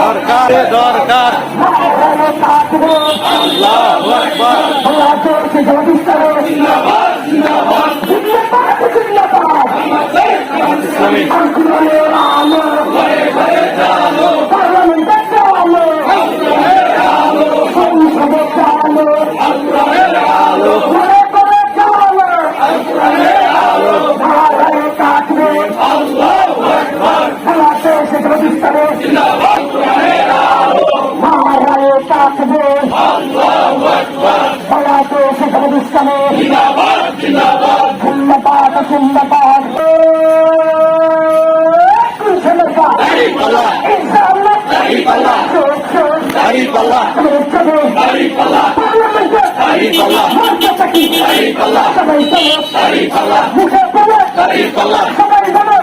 সরকারের দরকার। আল্লাহ ঠাকুর আল্লাহু আকবার ঠাকুর বাংলাদেশ পাকিস্তানে জিন্দাবাদ জিন্দাবাদ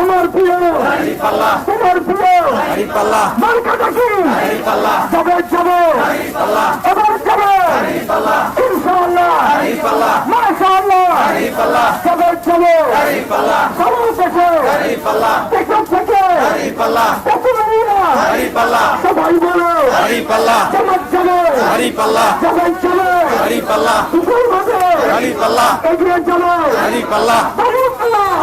আমার প্রিয় তোমার প্রিয় মার্কাটাকি দাড়িপাল্লা যাবে যাব এবার যাব ইনশাআল্লাহ মাশাআল্লাহ যাবে যাব দেখো দাড়িপাল্লা দেখো থেকে দাড়িপাল্লা দেখো না দাড়িপাল্লা সবাই বলো দাড়িপাল্লা সমাজ যাব দুপুর ভাবে দাড়িপাল্লা এগিয়ে চলো দাড়িপাল্লা দাঁড়িয়ে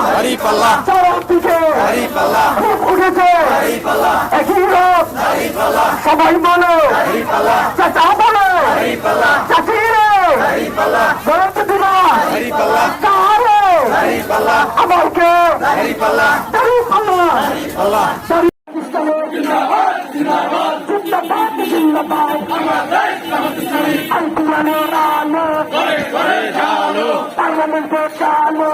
দাড়িপাল্লা চারদিকে দাড়িপাল্লা খুব উঠেছে দাড়িপাল্লা একই রোগ দাড়িপাল্লা সবাই বলো দাড়িপাল্লা চাচা বলো দাড়িপাল্লা চাচি রে দাড়িপাল্লা গরম দিবা দাড়িপাল্লা কারে দাড়িপাল্লা আমার কে দাড়িপাল্লা দাঁড়িয়ে পাল্লা দাড়িপাল্লা দাঁড়িয়ে জিন্দাবাদ আল পার্লামেন্টের আলো